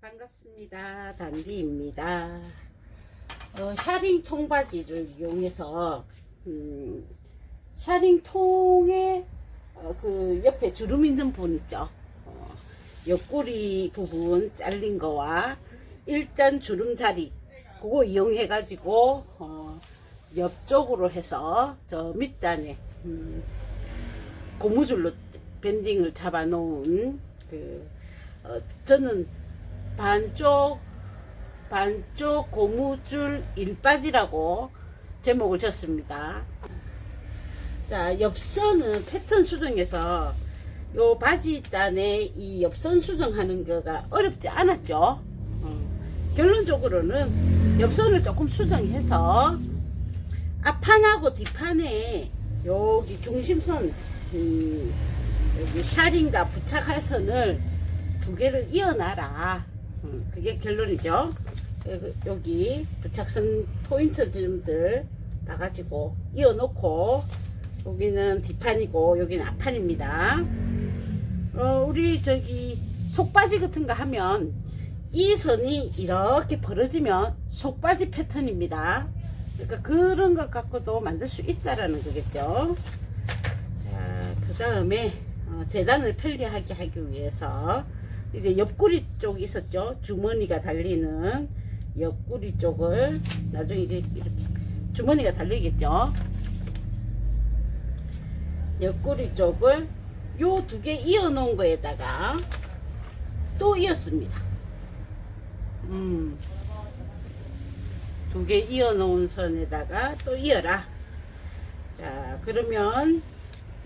반갑습니다. 단디입니다. 어, 샤링 통바지를 이용해서 음, 샤링 통에 어, 그 옆에 주름 있는 부분 있죠. 어, 옆구리 부분 잘린 거와 일단 주름 자리 그거 이용해 가지고 어, 옆쪽으로 해서 저 밑단에 음, 고무줄로 밴딩을 잡아 놓은 그 어, 저는 반쪽 반쪽 고무줄 일바지라고 제목을 졌습니다. 자, 옆선은 패턴 수정에서 요 바지 단에 이 옆선 수정하는 거가 어렵지 않았죠. 어, 결론적으로는 옆선을 조금 수정해서 앞판하고 뒷판에 여기 중심선 음, 여기 샤링과 부착할 선을 두 개를 이어놔라. 음, 그게 결론이죠. 여기, 여기 부착선 포인트들을 봐가지고 이어놓고 여기는 뒷판이고 여기는 앞판입니다. 어, 우리 저기 속바지 같은 거 하면 이 선이 이렇게 벌어지면 속바지 패턴입니다. 그러니까 그런 것 갖고도 만들 수 있다라는 거겠죠. 자, 그 다음에 어, 재단을 편리하게 하기 위해서 이제 옆구리 쪽 있었죠. 주머니가 달리는 옆구리 쪽을 나중에 이제 이렇게 주머니가 달리겠죠. 옆구리 쪽을 요 두 개 이어 놓은 거에다가 또 이었습니다. 음. 두 개 이어 놓은 선에다가 또 이어라. 자, 그러면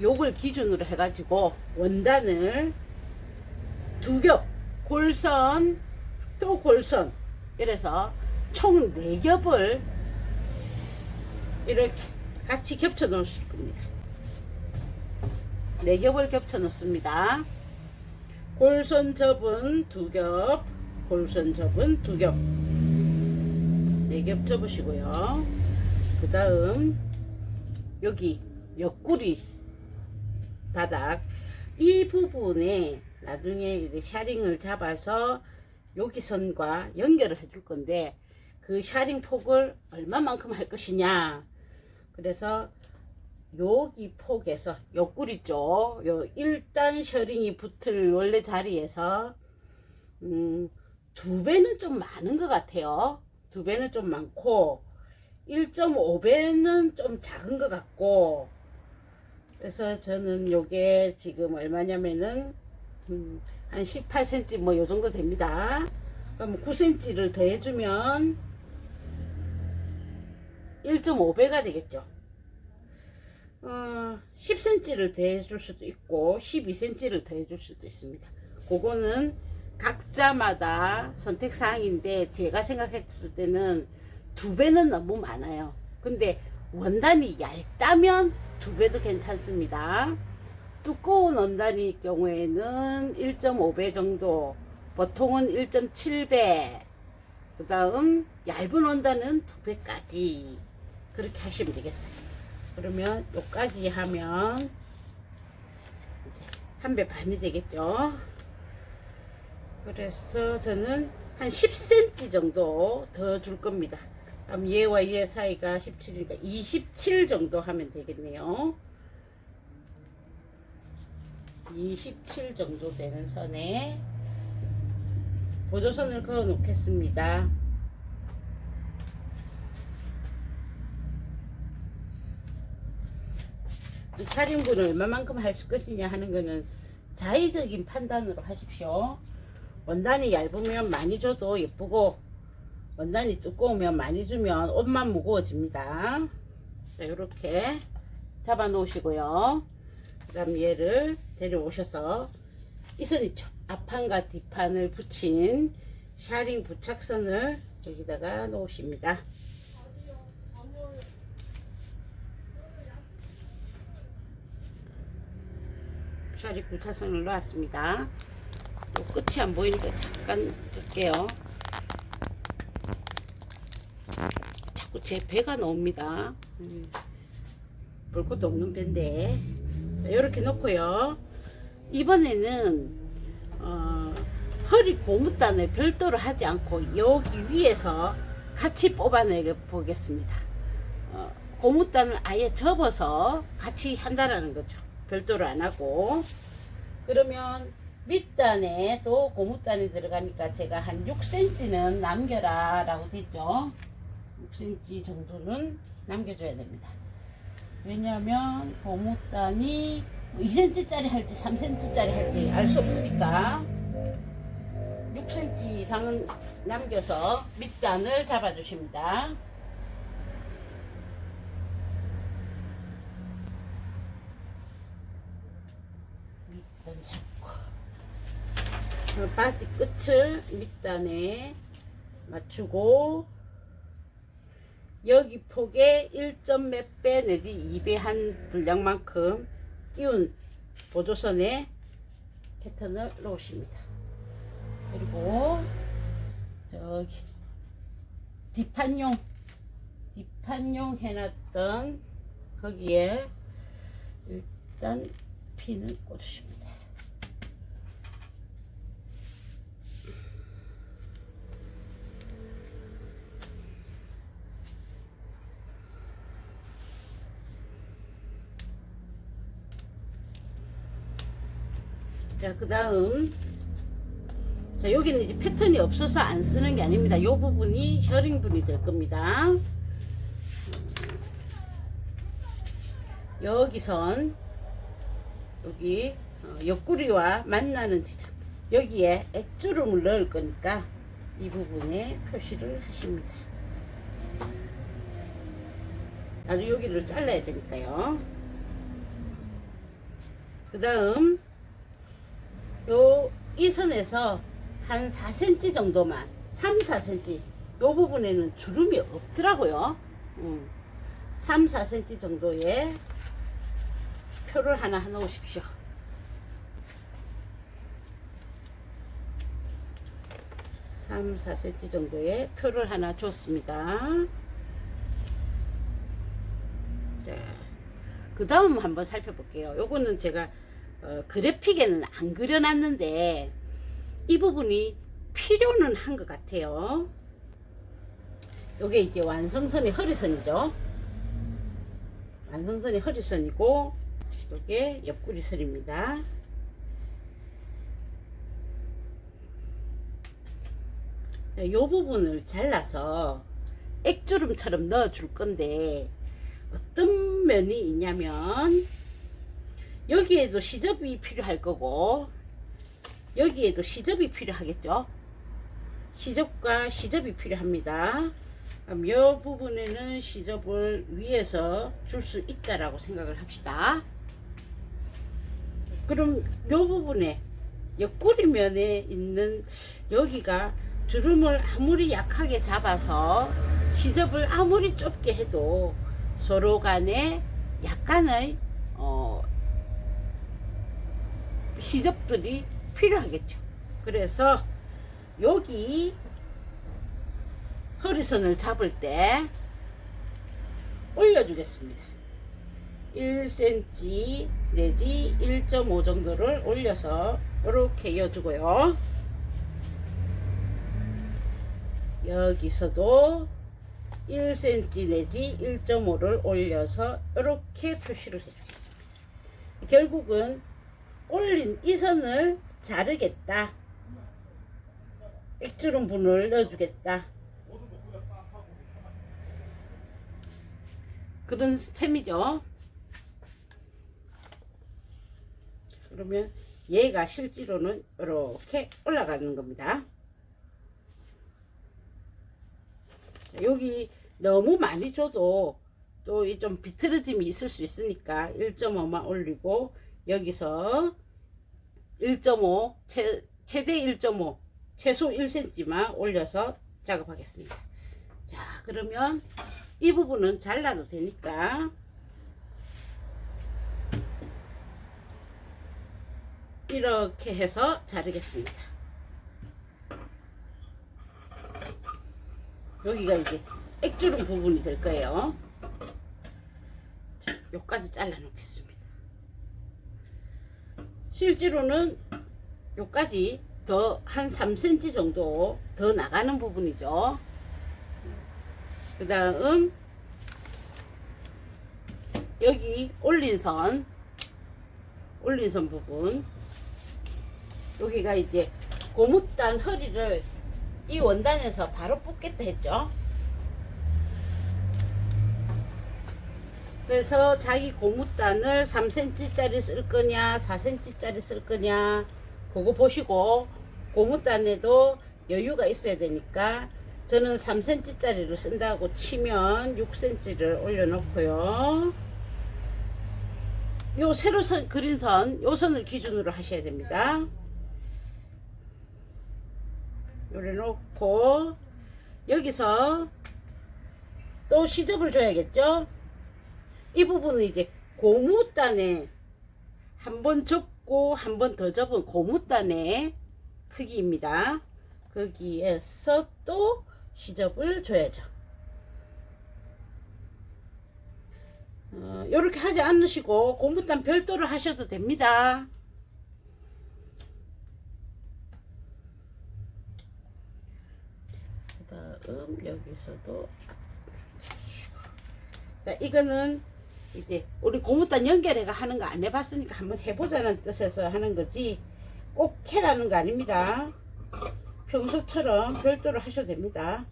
요걸 기준으로 해가지고 원단을 두 겹, 골선, 또 골선. 이래서 총 네 겹을 이렇게 같이 겹쳐 놓을 겁니다. 네 겹을 겹쳐 놓습니다. 골선 접은 두 겹, 골선 접은 두 겹. 네 겹 접으시고요. 그 다음, 여기 옆구리 바닥, 이 부분에 나중에 이제 샤링을 잡아서 여기 선과 연결을 해줄 건데 그 샤링 폭을 얼마만큼 할 것이냐. 그래서 여기 폭에서 옆구리 쪽, 요 1단 셔링이 붙을 원래 자리에서 음, 두 배는 좀 많은 것 같아요. 두 배는 좀 많고 1.5배는 좀 작은 것 같고. 그래서 저는 요게 지금 얼마냐면은 음, 한 18cm 뭐 요 정도 됩니다. 그럼 9cm를 더해주면 1.5배가 되겠죠. 어, 10cm를 더해줄 수도 있고 12cm를 더해줄 수도 있습니다. 그거는 각자마다 선택 사항인데 제가 생각했을 때는 두 배는 너무 많아요. 근데 원단이 얇다면 두 배도 괜찮습니다. 두꺼운 원단일 경우에는 1.5배 정도, 보통은 1.7배, 그 다음 얇은 원단은 2배까지 그렇게 하시면 되겠어요. 그러면 요까지 하면 한 배 반이 되겠죠. 그래서 저는 한 10cm 정도 더 줄 겁니다. 그럼 얘와 얘 사이가 17이니까 27 정도 하면 되겠네요. 27 정도 되는 선에 보조선을 그어 놓겠습니다. 차림분을 얼마만큼 할 것이냐 하는 거는 자의적인 판단으로 하십시오. 원단이 얇으면 많이 줘도 예쁘고 원단이 두꺼우면 많이 주면 옷만 무거워집니다. 자, 이렇게 잡아 놓으시고요. 그 다음 얘를 데려오셔서 이선 있죠. 앞판과 뒷판을 붙인 샤링 부착선을 여기다가 놓으십니다. 샤링 부착선을 놓았습니다. 또 끝이 안 보이니까 잠깐 들게요. 자꾸 제 배가 나옵니다. 음, 볼 것도 없는 배인데. 이렇게 놓고요. 이번에는 어, 허리 고무단을 별도로 하지 않고 여기 위에서 같이 뽑아내 보겠습니다. 어, 고무단을 아예 접어서 같이 한다라는 거죠. 별도로 안 하고. 그러면 밑단에도 고무단이 들어가니까 제가 한 6cm는 남겨라 라고 됐죠. 6cm 정도는 남겨줘야 됩니다. 왜냐하면 고무단이 2cm짜리 할지 3cm짜리 할지 알 수 없으니까 6cm 이상은 남겨서 밑단을 잡아주십니다. 밑단 잡고 어, 바지 끝을 밑단에 맞추고 여기 폭에 1점 몇 배 내지 2배 한 분량만큼 띄운 보조선에 패턴을 놓으십니다. 그리고 저기 뒷판용 뒷판용 해놨던 거기에 일단 핀을 꽂으십니다. 자, 그 다음. 자, 여기는 이제 패턴이 없어서 안 쓰는 게 아닙니다. 이 부분이 혈링분이 될 겁니다. 여기선, 여기, 어, 옆구리와 만나는 지점. 여기에 액주름을 넣을 거니까 이 부분에 표시를 하십니다. 나도 여기를 잘라야 되니까요. 그 다음, 요, 이 선에서 한 4cm 정도만, 3, 4cm, 요 부분에는 주름이 없더라고요. 음, 3, 4cm 정도의 표를 하나 놓으십시오. 삼, 4cm 정도의 표를 하나 줬습니다. 자, 그 다음 한번 살펴볼게요. 요거는 제가 어, 그래픽에는 안 그려놨는데 이 부분이 필요는 한 것 같아요. 요게 이제 완성선이 허리선이죠. 완성선이 허리선이고 요게 옆구리선입니다. 이 부분을 잘라서 액주름처럼 넣어 줄 건데 어떤 면이 있냐면 여기에도 시접이 필요할 거고 여기에도 시접이 필요하겠죠? 시접과 시접이 필요합니다. 그럼 이 부분에는 시접을 위에서 줄 수 있다라고 생각을 합시다. 그럼 이 부분에 옆구리 면에 있는 여기가 주름을 아무리 약하게 잡아서 시접을 아무리 좁게 해도 서로 간에 약간의 어, 시접들이 필요하겠죠. 그래서 여기 허리선을 잡을 때 올려주겠습니다. 1cm 내지 1.5 정도를 올려서 이렇게 이어주고요. 여기서도 1cm 내지 1.5를 올려서 이렇게 표시를 해주겠습니다. 결국은 올린 이 선을 자르겠다. 액주름 분을 넣어주겠다. 그런 셈이죠. 그러면 얘가 실제로는 이렇게 올라가는 겁니다. 여기 너무 많이 줘도 또좀 비틀어짐이 있을 수 있으니까 1.5만 올리고 여기서 1.5 최, 최대 1.5 최소 1cm만 올려서 작업하겠습니다. 자 그러면 이 부분은 잘라도 되니까. 이렇게 해서 자르겠습니다. 여기가 이제 액주름 부분이 될 거예요. 요까지 잘라 놓겠습니다 실제로는 요까지 더 한 3cm 정도 더 나가는 부분이죠. 그 다음 여기 올린 선 올린 선 부분 여기가 이제 고무단 허리를 이 원단에서 바로 뽑겠다 했죠. 그래서 자기 고무단을 3cm짜리 쓸 거냐 4cm짜리 쓸 거냐 그거 보시고 고무단에도 여유가 있어야 되니까 저는 3cm짜리를 쓴다고 치면 6cm를 올려놓고요. 요 새로 선, 그린 선, 요 선을 기준으로 하셔야 됩니다. 올려놓고 여기서 또 시접을 줘야겠죠? 이 부분은 이제 고무단에 한 번 접고 한 번 더 접은 고무단의 크기입니다. 거기에서 또 시접을 줘야죠. 어, 이렇게 하지 않으시고 고무단 별도로 하셔도 됩니다. 그 다음 여기서도 자, 이거는 이제 우리 고무단 연결해가 하는 거 안 해봤으니까 한번 해보자는 뜻에서 하는 거지 꼭 해라는 거 아닙니다. 평소처럼 별도로 하셔도 됩니다.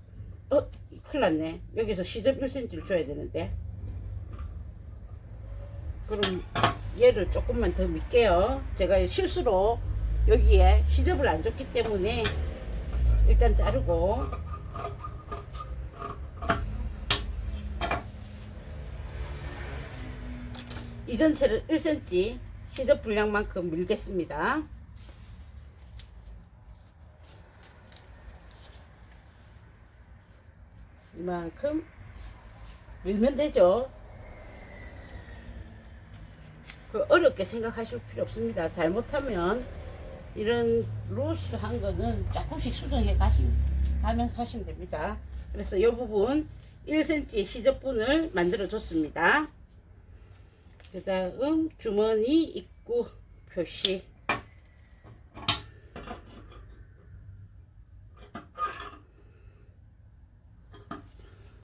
어, 큰일 났네. 여기서 시접 1cm를 줘야 되는데. 그럼 얘를 조금만 더 밀게요. 제가 실수로 여기에 시접을 안 줬기 때문에 일단 자르고 이 전체를 1cm 시접 분량만큼 밀겠습니다. 이만큼 밀면 되죠. 그 어렵게 생각하실 필요 없습니다. 잘못하면 이런 로스 한 거는 조금씩 수정해 가시, 가면서 하시면 됩니다. 그래서 이 부분 1cm 시접분을 만들어 줬습니다. 그 다음 주머니 입구 표시